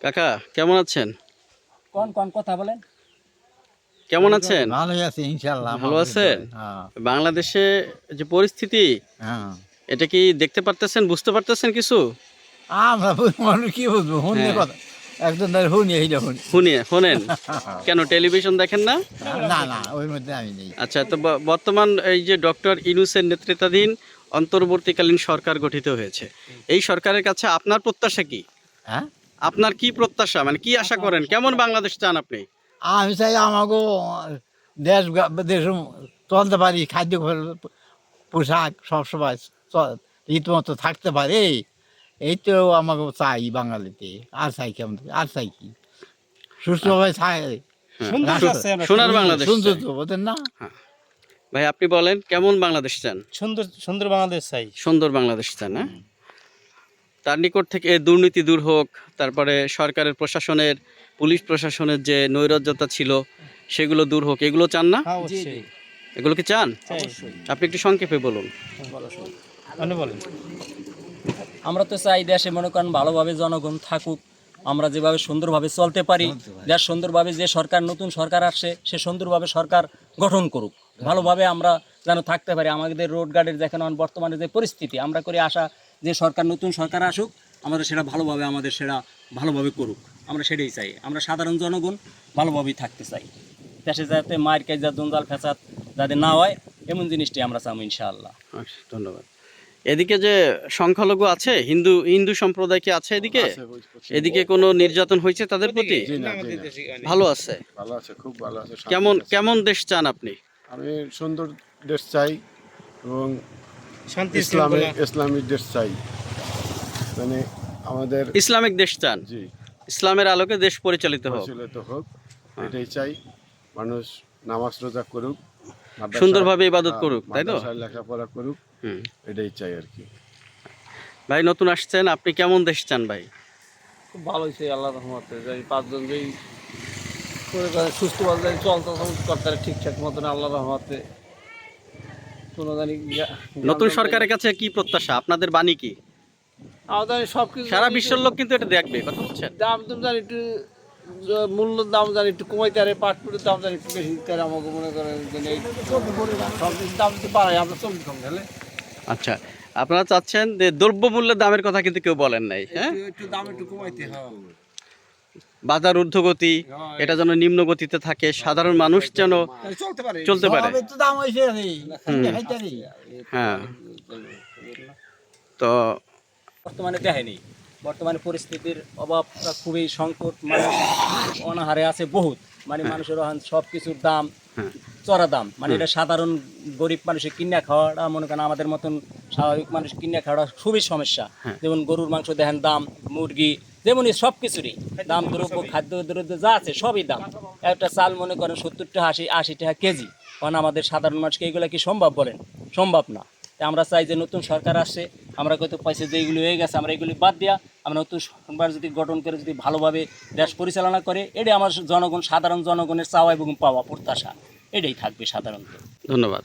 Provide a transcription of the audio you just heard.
কাকা কেমন আছেন? কোন কোন কথা বলেন? কেমন আছেন? ভালোই আছে ইনশাল্লাহ ভালো আছেন? হ্যাঁ। বাংলাদেশে যে পরিস্থিতি হ্যাঁ। এটা কি দেখতে পারতেছেন বুঝতে পারতেছেন কিছু? আমরা মানুষ কি বুঝব? শুনলে হ্যাঁ। কথা। একজন ধরে শুনি এইটা শুনি শুনিয়ে শোনেন কেন টেলিভিশন দেখেন না? না না ওই মধ্যে আমি নেই। আচ্ছা তো বর্তমান এই যে ডক্টর ইনুসের নেতৃত্বাধীন অন্তর্বর্তীকালীন সরকার গঠিত হয়েছে। এই সরকারের কাছে আপনার প্রত্যাশা কি? হ্যাঁ? আপনার কি প্রত্যাশা? মানে কি আশা করেন? কেমন বাংলাদেশ চান আপনি? আমি চাই আমাকে দেশ দেশ চলতে পারি খাদ্য পোশাক সবসময় রীতিমতো থাকতে পারে। এই তো আমাকে চাই বাঙালিতে। আর চাই কেমন? আর চাই কি? সুস্থভাবে চাই। চাচ্ছি আমরা, সোনার বাংলাদেশ সুন্দর তো বোঝেন না? ভাই আপনি বলেন কেমন বাংলাদেশ চান? সুন্দর সুন্দর বাংলাদেশ চাই। সুন্দর বাংলাদেশ চান হ্যাঁ? তার নিকট থেকে দুর্নীতি দূর হোক তারপরে সরকারের প্রশাসনের পুলিশ প্রশাসনের যে নৈরাজ্যতা ছিল সেগুলো দূর হোক এগুলো চান না? অবশ্যই। এগুলো কি চান? আপনি একটু সংক্ষেপে বলুন। আমরা তো চাই দেশে মনে করেন ভালোভাবে জনগণ থাকুক আমরা যেভাবে সুন্দরভাবে চলতে পারি দেশ সুন্দরভাবে যে সরকার নতুন সরকার আসছে সে সুন্দরভাবে সরকার গঠন করুক। ভালোভাবে আমরা যেন থাকতে পারি আমাদের রোড গার্ডের দেখেন বর্তমানে যে পরিস্থিতি আমরা করে আশা যে সরকার নতুন সরকার আসুক আমাদের সেটা ভালোভাবে আমাদের সেটা ভালোভাবে করুক। আমরা সেটাই চাই। আমরা সাধারণ জনগণ ভালোভাবেই থাকতে চাই। দেশে যাতে মায়ের কাজ যা জঞ্জাল ফেসাদ যাতে না হয় এমন জিনিসটি আমরা চাবো ইনশাআল্লাহ। আচ্ছা, ধন্যবাদ। এদিকে যে সংখ্যালঘু আছে হিন্দু হিন্দু সম্প্রদায় কি আছে এদিকে? এদিকে কোনো নির্যাতন হয়েছে তাদের প্রতি? ভালো আছে? ভালো আছে খুব ভালো আছে কেমন কেমন দেশ চান আপনি? আমি সুন্দর দেশ চাই এবং ইসলামী ইসলামিক দেশ চাই। মানে আমাদের ইসলামিক দেশ চান? জি। ইসলামের আলোকে দেশ পরিচালিত হোক। প্রচলিত হোক এটাই চাই। মানুষ নামাজ রোজা করুক সুন্দরভাবে ইবাদত হ্যাঁ, করুক, তাই তো? লেখাপড়া করুক হুম। এটাই চাই আর কি। ভাই নতুন আসছেন আপনি কেমন দেশ চান ভাই? খুব ভালো হয়েছে আল্লাহ রহমতে। যে এই পাঁচজন যেই করে সুস্থভাবে যাই চলতে করতে ঠিকঠাক মতন আল্লাহ রহমতে নতুন সরকারের কাছে কি প্রত্যাশা? আপনাদের বাণী কি? আমাদের সব কিছু সারা বিশ্বের লোক কিন্তু এটা দেখবে কথা বলছেন। দাম তুমি জানি একটু মূল্যের দাম জানি একটু কমাইতে পারে পাটপুরের দাম জানি একটু বেশি দিতে পারে আমাকে মনে করেন যে সব কিছুর দাম যদি বাড়ায় আমরা চলতে কম গেলে আচ্ছা আপনারা চাচ্ছেন যে দ্রব্যমূল্যের দামের কথা কিন্তু কেউ বলেন নাই হ্যাঁ? একটু- একটু দাম একটু কমাইতে হয়। বাজার ঊর্ধ্বগতি এটা যেন নিম্ন গতিতে থাকে সাধারণ মানুষ যেন চলতে পারে। হ্যাঁ। তো বর্তমানে দেখেনি। বর্তমানে পরিস্থিতির অভাবটা খুবই সংকট মানুষ অনাহারে আছে বহুত। মানে মানুষের এখন সব কিছুর দাম হ্যাঁ। চড়া দাম। মানে এটা সাধারণ গরিব মানুষের কিনা খাওয়াটা মনে করেন আমাদের মতন স্বাভাবিক মানুষ কিনা খাওয়াটা খুবই সমস্যা। হ্যাঁ। যেমন গরুর মাংস দেখেন দাম মুরগি যেমনই সব কিছুরই দাম, দ্রব্য, খাদ্য, দ্রব্য যা আছে সবই দাম। একটা চাল মনে করেন সত্তর টাকা আশি আশি টাকা কেজি। কারণ আমাদের সাধারণ মানুষকে এগুলো কি সম্ভব বলেন? সম্ভব না। তাই আমরা চাই যে নতুন সরকার আসছে, আমরা কত পয়সা যে এগুলি হয়ে গেছে, আমরা এগুলি বাদ দিয়া আমরা নতুন সরকার যদি গঠন করে, যদি ভালোভাবে দেশ পরিচালনা করে, এটাই আমার জনগণ, সাধারণ জনগণের চাওয়া এবং পাওয়া প্রত্যাশা। এটাই থাকবে সাধারণত। ধন্যবাদ।